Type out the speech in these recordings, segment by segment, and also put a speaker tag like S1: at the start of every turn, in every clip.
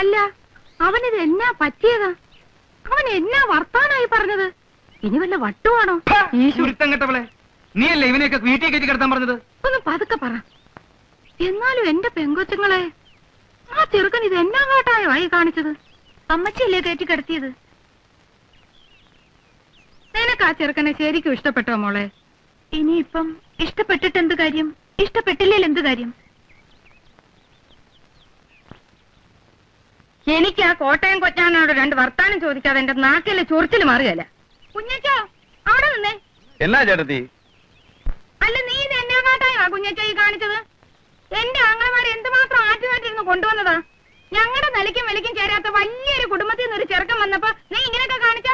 S1: അല്ല അവനിത് എന്നാ പറ്റിയതാ? അവൻ എന്നാ വർത്താനായി പറഞ്ഞത്? ഇനി വല്ല വട്ടുവാണോ?
S2: ചുരുത്തം കെട്ടവളെ. നീയല്ലേ ഇവനെയൊക്കെ വീട്ടിൽ കയറ്റി കിടത്താൻ പറഞ്ഞത്?
S1: ഒന്ന് പതുക്കെ പറ. എന്നാലും എന്റെ പെങ്കൊച്ചുങ്ങളെ ആ ചെറുക്കൻ ഇത് എന്നാ കാട്ടായോ ആയി കാണിച്ചത്? അമ്മച്ചിയല്ലേ കയറ്റി കിടത്തിയത്? നിനക്ക് ആ ചെറുക്കനെ ശരിക്കും ഇഷ്ടപ്പെട്ടോ മോളെ? ഇനിയിപ്പം ഇഷ്ടപ്പെട്ടിട്ട് എന്ത് കാര്യം? ഇഷ്ടപ്പെട്ടില്ലേൽ എന്ത് കാര്യം? എനിക്ക് ആ കോട്ടയം കൊച്ചാനോട് രണ്ട് വർത്താനം ചോദിക്കാതെ എന്റെ നാക്കിലെ ചൊറിച്ചിൽ മാറുകയല്ല? കുഞ്ഞച്ചോ അവിടെ നിന്നേ.
S3: എന്നാ ചേട്ടത്തി?
S1: അല്ല നീ ഇത് എന്നാ കാട്ടായോ കുഞ്ഞച്ച ഈ കാണിച്ചത്? എന്റെ ആങ്ങളമാരെ എന്തുമാത്രം ആറ്റുമാറ്റിരുന്നു കൊണ്ടുവന്നതാ? ഞങ്ങളുടെ നിലയ്ക്കും വിലയ്ക്കും ചേരാത്ത വലിയൊരു കുടുംബത്തിൽ നിന്ന് ഒരു ചെറുക്കം വന്നപ്പോ നീ ഇങ്ങനെയൊക്കെ കാണിച്ച?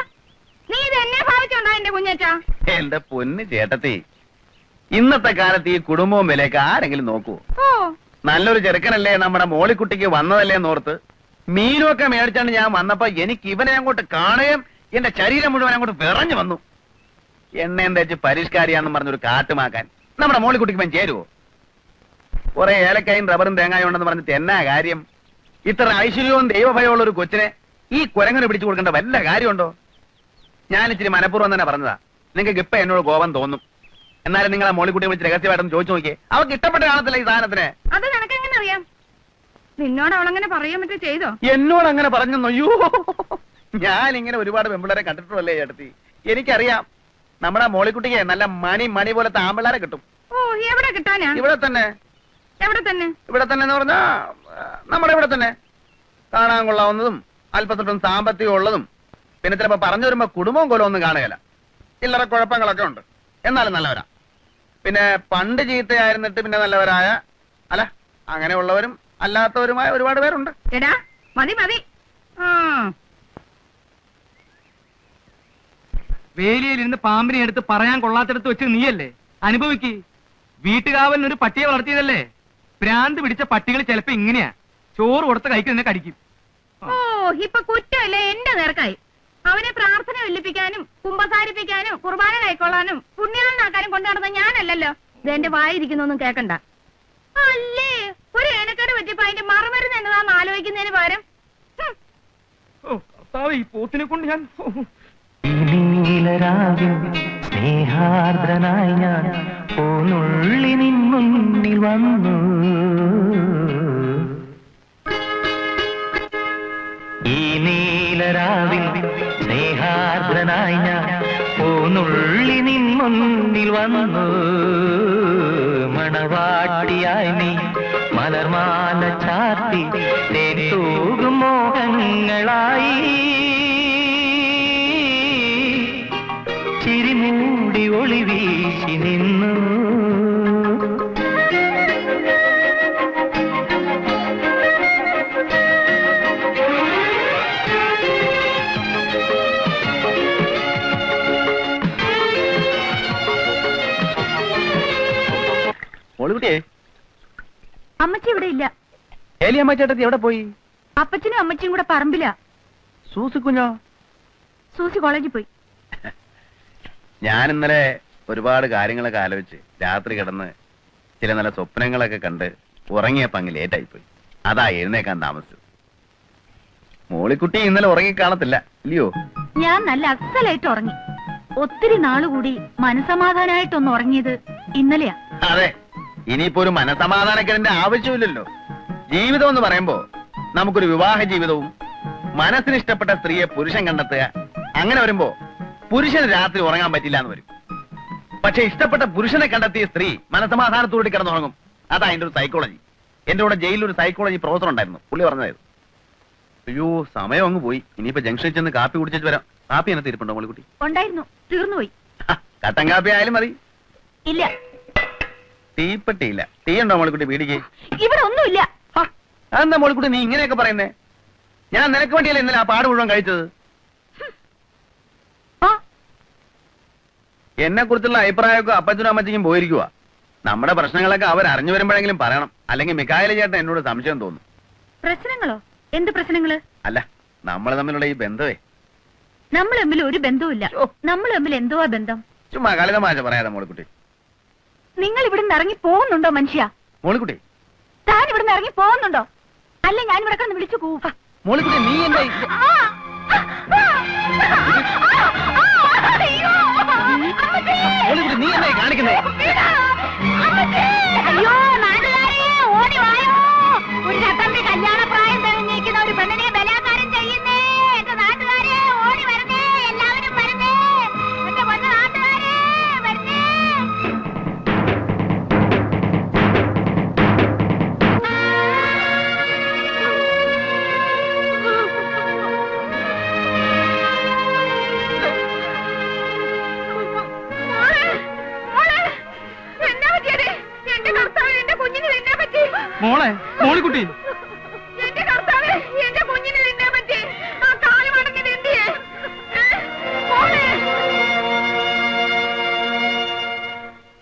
S1: നീ ഇത് എന്നെ ഭാവിച്ചോണ്ടാ എന്റെ കുഞ്ഞച്ചാ?
S3: എന്റെ പൊന്ന് ചേട്ടത്തി. ഇന്നത്തെ കാലത്ത് ഈ കുടുംബവും വിലയൊക്കെ ആരെങ്കിലും നോക്കൂ.
S1: ഓ.
S3: നല്ലൊരു ചെറുക്കനല്ലേ നമ്മുടെ മോളിക്കുട്ടിക്ക് വന്നതല്ലേ എന്നോർത്ത് മീനുമൊക്കെ മേടിച്ചാണ് ഞാൻ വന്നപ്പോ എനിക്ക് ഇവനെ അങ്ങോട്ട് കാണുകയും എന്റെ ശരീരം മുഴുവൻ അങ്ങോട്ട് വിറഞ്ഞു വന്നു. എണ്ണയും തേച്ച് പരിഷ്കാരിയാന്ന് പറഞ്ഞൊരു കാട്ടുമാക്കാൻ നമ്മുടെ മോളിക്കുട്ടിക്ക് ഇവൻ ചേരുവോ? കുറെ ഏലക്കായും റബറും തേങ്ങായും ഉണ്ടെന്ന് പറഞ്ഞിട്ട് എന്നാ കാര്യം? ഇത്ര ഐശ്വര്യവും ദൈവഭയമുള്ള ഒരു കൊച്ചിനെ ഈ കുരങ്ങനെ പിടിച്ചു കൊടുക്കേണ്ട വല്ല കാര്യമുണ്ടോ? ഞാൻ ഇച്ചിരി മനഃപൂർവം തന്നെ പറഞ്ഞതാ. നിങ്ങൾക്ക് ഇപ്പൊ എന്നോട് കോപം തോന്നും. എന്നാലും നിങ്ങളെ മോളിക്കുട്ടിയെ വിളിച്ച് രഹസ്യമായിട്ടൊന്ന് ചോദിച്ചു നോക്കിയേ. അവർക്ക് ഇഷ്ടപ്പെട്ട കാണത്തില്ല ഈ സാധനത്തിന്.
S1: അത് നിനക്കെങ്ങനെ അറിയാം? നിന്നോട് അവളങ്ങനെ പറയാൻ പറ്റും ചെയ്തോ?
S3: എന്നോട് അങ്ങനെ പറഞ്ഞോ അയ്യോ. ഞാൻ ഇങ്ങനെ ഒരുപാട് പെമ്പിളരെ കണ്ടിട്ടുള്ളേ ചേട്ടത്തി? എനിക്കറിയാം നമ്മുടെ മോളിക്കുട്ടിക്ക് നല്ല മണി മണി പോലെ താമ്പിളാരെ കിട്ടും.
S1: ഓ എവിടെ കിട്ടാനാ?
S3: ഇവിടെ തന്നെ.
S1: എവിടെ തന്നെ?
S3: ഇവിടെ തന്നെ എന്ന് പറഞ്ഞാ നമ്മുടെ ഇവിടെ തന്നെ. കാണാൻ കൊള്ളാവുന്നതും അല്പസ്വല്പം സാമ്പത്തികം ഉള്ളതും. പിന്നെ ചിലപ്പോ പറഞ്ഞു വരുമ്പോ കുടുംബവും കൊല്ലം ഒന്നും കാണുകയില്ല. ചില്ലറ കുഴപ്പങ്ങളൊക്കെ ഉണ്ട്. എന്നാലും നല്ലവരാ. പിന്നെ പണ്ട് ചീത്തയായിരുന്നിട്ട് പിന്നെ നല്ലവരായ അല്ല അങ്ങനെയുള്ളവരും അല്ലാത്തവരുമായ ഒരുപാട് പേരുണ്ട്.
S1: എടാ മതി മതി.
S2: വേലിയിലിരുന്ന് പാമ്പിനെ എടുത്ത് പറയാൻ കൊള്ളാത്തടത്ത് വെച്ച് നീയല്ലേ? അനുഭവിക്ക്. വീട്ടുകാവലിന് ഒരു പട്ടിയെ വളർത്തിയതല്ലേ? പ്രാന്ത് പിടിച്ച പട്ടികൾ ചിലപ്പോ ഇങ്ങനെയാ. ചോറ് കൊടുത്ത് കഴിക്കുന്ന കടിക്കും.
S1: ഓ ഇപ്പൊ കുറ്റമല്ലേ? എന്റെ നേർക്കായി. അവനെ പ്രാർത്ഥന വെല്ലിപ്പിക്കാനും കുമ്പസാരിപ്പിക്കാനും കുർബാന കൈക്കൊള്ളാനും പുണ്യാളനാക്കാനും കൊണ്ടു നടന്ന ഞാനല്ലല്ലോ. ഇത് എന്റെ വായിരിക്കുന്നൊന്നും കേക്കണ്ട. അല്ലേ? ഏനക്കേട് പറ്റിയപ്പോ അതിന്റെ മറുമരുന്ന് എന്നതാന്ന് ആലോചിക്കുന്നതിന് പകരം
S2: ഈ പോത്തിനെ കൊണ്ട് ഞാൻ
S4: നീലരാവിൽ സ്നേഹാർദ്രനായി ഞാൻ പോന്നുള്ളി മുന്നിൽ വന്നു. ഈ നീലരാവിൽ സ്നേഹാർദ്രനായി ഞാൻ പോന്നുള്ളി നിന്നുണ്ണിൽ വന്നു. മണവാട്ടിയായി നീ മലർമാല ചാത്തി തേൻ മോഹങ്ങളായി. ചിരിമൂടി ഒളിവീശി നിന്നു.
S1: അമ്മച്ചി ഇവിടെ ഇല്ല.
S3: ഏലിയമ്മ ചേട്ടത്തി എവിടെ പോയി?
S1: അപ്പച്ചനും അമ്മച്ചിയും കൂടെ പറമ്പില.
S3: സൂസി കുഞ്ഞോ?
S1: സൂസി കോളേജിൽ പോയി.
S3: ഞാൻ ഇന്നലെ ഒരുപാട് കാര്യങ്ങളൊക്കെ ആലോചിച്ച് രാത്രി കിടന്ന് ചില നല്ല സ്വപ്നങ്ങളൊക്കെ കണ്ട് ഉറങ്ങിയപ്പോ അങ്ങ് ലേറ്റായി പോയി. അതാ എഴുന്നേക്കാൻ താമസിച്ചു മോളിക്കുട്ടി ഇന്നലെ ഉറങ്ങി കാണത്തില്ല ഇല്ലയോ?
S1: ഞാൻ നല്ല അസലായിട്ട് ഉറങ്ങി. ഒത്തിരി നാളുകൂടി മനസമാധാനായിട്ടൊന്ന് ഉറങ്ങിയത് ഇന്നലെയാ.
S3: അതെ. ഇനിയിപ്പോ ഒരു മനസമാധാനക്കേടിന്റെ ആവശ്യമില്ലല്ലോ. ജീവിതം എന്ന് പറയുമ്പോ നമുക്കൊരു വിവാഹ ജീവിതവും മനസ്സിന് ഇഷ്ടപ്പെട്ട സ്ത്രീയെ പുരുഷൻ കണ്ടെത്തുക അങ്ങനെ വരുമ്പോ പുരുഷന് രാത്രി ഉറങ്ങാൻ പറ്റില്ല എന്ന് വരും. പക്ഷെ ഇഷ്ടപ്പെട്ട പുരുഷനെ കണ്ടെത്തിയ സ്ത്രീ മനസമാധാനത്തോടെ കിടന്നുറങ്ങും. അതാ എന്റെ ഒരു സൈക്കോളജി എന്റെ കൂടെ ജയിലിൽ ഒരു സൈക്കോളജി പ്രൊഫസർ ഉണ്ടായിരുന്നു. പുള്ളി പറഞ്ഞതായിരുന്നു. അയ്യോ സമയം അങ്ങ് പോയി. ഇനിയിപ്പോ ജംഗ്ഷനിൽ ചെന്ന് കാപ്പി കുടിച്ചിട്ട് വരാം. കാപ്പി എന്നെ തീരുപ്പുണ്ടോ മോളിക്കുട്ടി?
S1: ഉണ്ടായിരുന്നു. തീർന്നുപോയി.
S3: കട്ടൻ കാപ്പി ആയാലും മതി.
S1: ഇല്ല.
S3: തീപ്പെട്ടിയില്ല. ഉണ്ടോ മോളിക്കുട്ടി? പീടിക്ക്
S1: ഇവിടെ ഒന്നുമില്ല.
S3: അതെന്താ മോളിക്കുട്ടി നീ ഇങ്ങനെയൊക്കെ പറയുന്നേ? ഞാൻ നിനക്ക് വേണ്ടിയല്ലേ ഇന്നലെ ആ പാട് മുഴുവൻ കഴിച്ചത്? എന്നെ കുറിച്ചുള്ള അഭിപ്രായമൊക്കെ അപ്പച്ചനും അമ്മച്ചയ്ക്കും പോയിരിക്കുക നമ്മുടെ പ്രശ്നങ്ങളൊക്കെ അവർ അറിഞ്ഞു വരുമ്പോഴെങ്കിലും പറയണം. അല്ലെങ്കിൽ മിക്കായല ചേട്ടൻ എന്നോട് സംശയം തോന്നും.
S1: പ്രശ്നങ്ങളോ? എന്ത് പ്രശ്നങ്ങൾ?
S3: അല്ല നമ്മൾ തമ്മിലുള്ള ഈ ബന്ധമേ
S1: നമ്മൾ തമ്മിൽ ഒരു ബന്ധവുമില്ല.
S3: ഇല്ല
S1: നമ്മൾ തമ്മിൽ എന്തോ ബന്ധം?
S3: ചുമ്മാ കളിതമാശ പറയാതെ മോളിക്കുട്ടി.
S1: നിങ്ങൾ ഇവിടുന്ന് ഇറങ്ങി പോകുന്നുണ്ടോ മനുഷ്യ
S3: മോളിക്കുട്ടി
S1: താൻ ഇവിടുന്ന് ഇറങ്ങി പോകുന്നുണ്ടോ അല്ല ഞാൻ ഇവിടെ കിടന്ന് വിളിച്ചു പോവുക
S3: മോളിക്കുട്ടി നീ എന്താ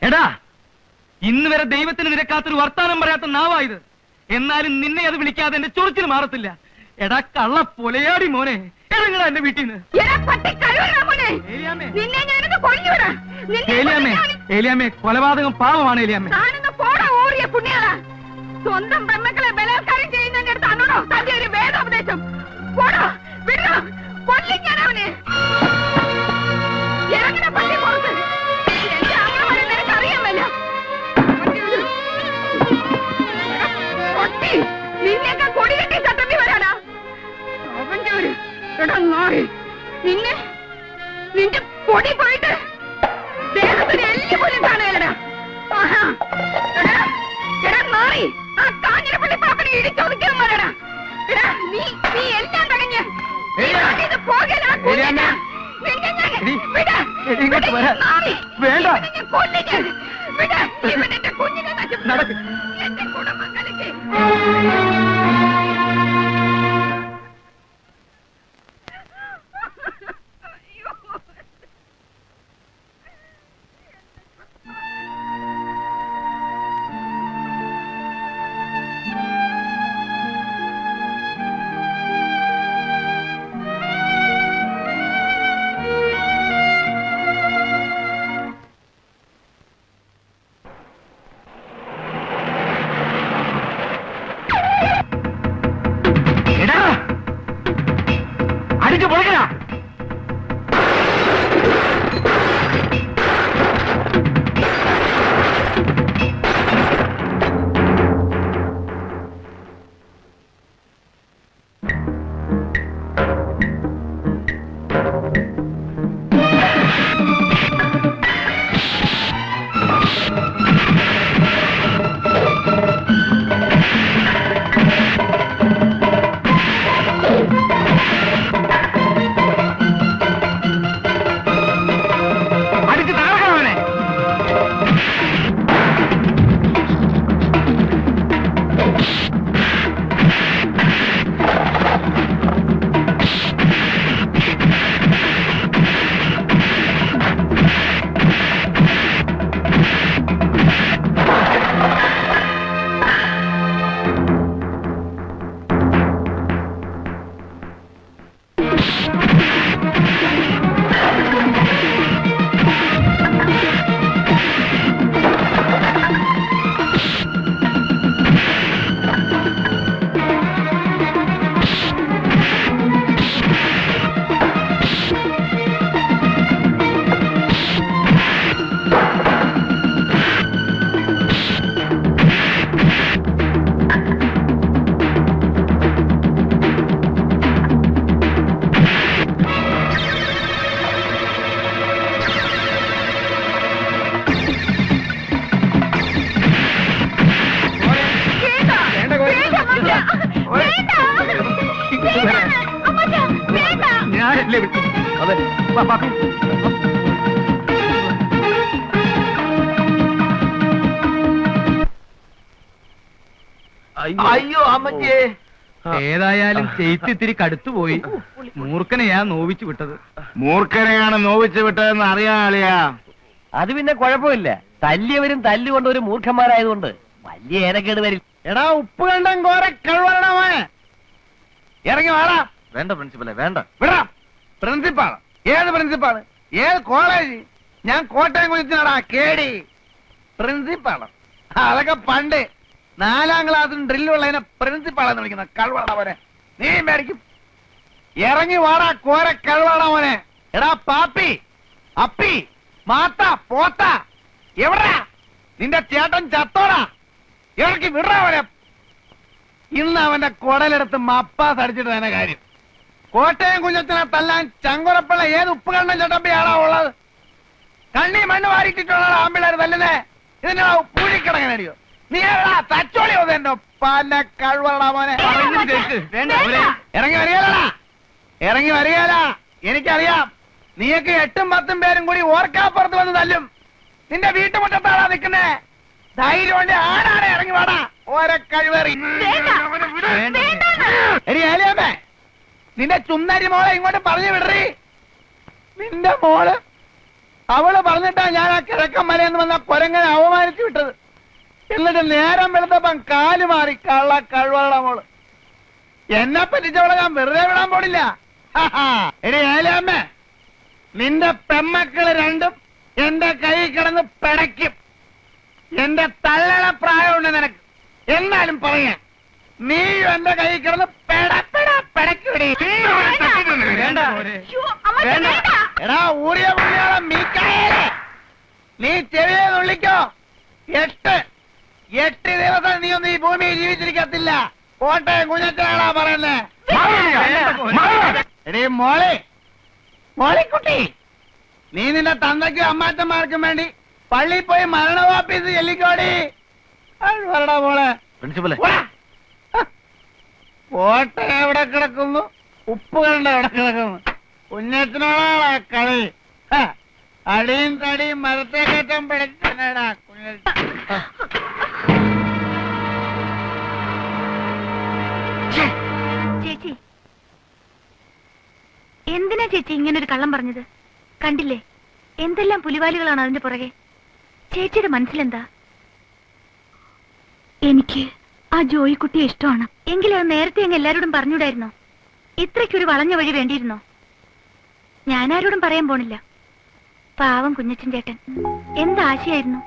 S2: എടാ ഇന്ന് വരെ ദൈവത്തിന് നിരക്കാത്തൊരു വർത്താനം പറയാത്ത നാവായത് എന്നാലും നിന്നെ അത് വിളിക്കാതെ എന്റെ ചൊറിച്ചിൽ മാറത്തില്ല. എടാ കള്ള പൊലയാടി മോനെ. ഇറങ്ങടാ എന്റെ വീട്ടിൽ നിന്ന്. ഏലിയാമ്മേ. കൊലപാതകം പാവമാണ്
S1: പുണ്യാളാ സ്വന്തം പെമ്മക്കളെ ബലാത്കാരം ചെയ്യുന്നതിന്റെ അടുത്ത് അന്നോടോ തന്റെ ഒരു വേദോപദേശം. എന്റെ വരാ.
S2: വേണ്ട. നടക്ക്.
S3: അയ്യോ. അമ്മച്ചേ.
S2: ഏതായാലും ചെയ്ത്ത് ഇത്തിരി കടുത്തുപോയി. മൂർഖനെയാ നോവിച്ചു വിട്ടത്.
S3: മൂർഖനെയാണ് നോവിച്ചു വിട്ടതെന്ന് അറിയാളിയാ
S5: അത് പിന്നെ കുഴപ്പമില്ല. തല്ലിയവരും തല്ലുകൊണ്ട് ഒരു മൂർഖന്മാരായതുകൊണ്ട് വലിയ ഏനക്കേട് വരില്ല.
S3: എടാ ഉപ്പ് കണ്ടം കോര കഴിവണമോനെ ഇറങ്ങി വാടാ.
S5: വേണ്ട പ്രിൻസിപ്പലെ വേണ്ട.
S3: വിടാ. പ്രിൻസിപ്പാൾ ഏത് പ്രിൻസിപ്പാൾ ഏത് കോളേജ്? ഞാൻ കോട്ടയം കുളിച്ചാടാ കേടി. പ്രിൻസിപ്പാൾ അതൊക്കെ പണ്ട് നാലാം ക്ലാസ്സിൽ ഡ്രില്ലുള്ളതിനെ പ്രിൻസിപ്പാളെന്ന് വിളിക്കുന്ന മോനെ. നീ മേടിക്കും. ഇറങ്ങി വാടാ കോര കഴിവാടാ മോനെ. എടാ പാപ്പി അപ്പി മാത്ത പോത്ത എവിടാ? നിന്റെ ചേട്ടൻ ചത്തോടാ. ഇറക്കി വിടാ അവനെ ഇന്ന് അവന്റെ കുടലെടുത്ത് മപ്പാസ് അടിച്ചിട്ട് തന്നെ കാര്യം. കോട്ടയം കുഞ്ഞത്തിനെ തല്ലാൻ ചങ്കുറപ്പുള്ള ഏത് ഉപ്പുകണ്ണൻ ചട്ടമ്പിയാണോ ഉള്ളത്? കണ്ണി മണ്ണ് വാരിട്ടിട്ടുള്ള ആമ്പിള്ളേർ തല്ലുന്നേ. ഇതിന്റെ പൂഴിക്കിടങ്ങനടിയോ നീ തച്ചോളി എന്റെ പല മോനെ. ഇറങ്ങി വരികയല്ലടാ. ഇറങ്ങി വരികയല്ല എനിക്കറിയാം. നീയൊക്കെ എട്ടും പത്തും പേരും കൂടി ഓർക്കാപ്പുറത്ത് വന്ന് തല്ലും. നിന്റെ വീട്ടുമുറ്റത്താണാ നിൽക്കുന്നേ? ധൈര്യം കൊണ്ട് ആടാടെ ഇറങ്ങി വാടാ. ഓരോ കഴിവേറി. എടി ഏലിയമ്മേ നിന്റെ ചുന്നരി മോളെ ഇങ്ങോട്ട് പറഞ്ഞു വിടറി. നിന്റെ മോൾ അവൾ പറഞ്ഞിട്ടാ ഞാൻ ആ കിഴക്കൻ മലയെന്ന് വന്ന കൊരങ്ങനെ അവമാനിച്ചു വിട്ടത്. എന്നിട്ട് നേരം വെളുത്തപ്പം കാൽ മാറി കള്ള കഴിവള മോൾ. എന്നെ പറ്റിച്ചവളെ ഞാൻ വെറുതെ വിടാൻ പോണില്ല. എടി നിന്റെ പെമ്മക്കൾ രണ്ടും എന്റെ കൈ കിടന്ന് പിടയ്ക്കും. എന്റെ തള്ളണ പ്രായമുണ്ട് നിനക്ക്. എന്നാലും പറയാം നീയും എന്റെ കൈ കിടന്ന്. എടാ ഊറിയ പുള്ളിയോളം നീ ചെവിയെ നുള്ളിക്കോ എട്ട്. എട്ട് ദിവസം നീ ഒന്നും ഈ ഭൂമിയിൽ ജീവിച്ചിരിക്കത്തില്ല. കോട്ടയം കുഞ്ഞച്ചാളാ പറയുന്നേ. എടീ മോളെ മോളിക്കുട്ടി നീ നിന്റെ തന്തയ്ക്കും അമ്മാച്ചന്മാർക്കും വേണ്ടി പള്ളി പോയി മരണ ഓഫീസ് ചെല്ലിക്കോടി. വരടാ മോളെ?
S5: പ്രിൻസിപ്പലെ.
S3: കോട്ട എവിടെ കിടക്കുന്നു? ഉപ്പ് കണ്ട എവിടെ കിടക്കുന്നു? കുഞ്ഞത്തിനോടാ കളി. അടിയും തടിയും മരത്തെ കയറ്റം പിടിച്ചടാ കുഞ്ഞ
S6: ചേച്ചി. എന്തിനാ ചേച്ചി ഇങ്ങനെ ഒരു കള്ളം പറഞ്ഞത്? കണ്ടില്ലേ? എന്തെല്ലാം പുലിവാലുകളാണ് അതിന്റെ പുറകെ? ചേച്ചിയുടെ മനസ്സിലെന്താ? എനിക്ക് ആ ജോയിക്കുട്ടിയെ ഇഷ്ടമാണ്. എങ്കിലും അത് നേരത്തെ അങ്ങ് എല്ലാരോടും പറഞ്ഞൂടായിരുന്നോ ഇത്രയ്ക്കൊരു വളഞ്ഞ വഴി വേണ്ടിയിരുന്നോ? ഞാനാരോടും പറയാൻ പോണില്ല. പാവം കുഞ്ഞച്ചൻ ചേട്ടൻ. എന്താശയായിരുന്നു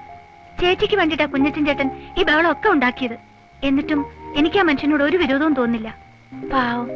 S6: ചേച്ചിക്ക് വേണ്ടിട്ടാ കുഞ്ഞച്ചൻ ചേട്ടൻ ഈ ബഹളമൊക്കെ ഉണ്ടാക്കിയത്. എന്നിട്ടും എനിക്ക് ആ മനുഷ്യനോട് ഒരു വിരോധവും തോന്നില്ല പാവം.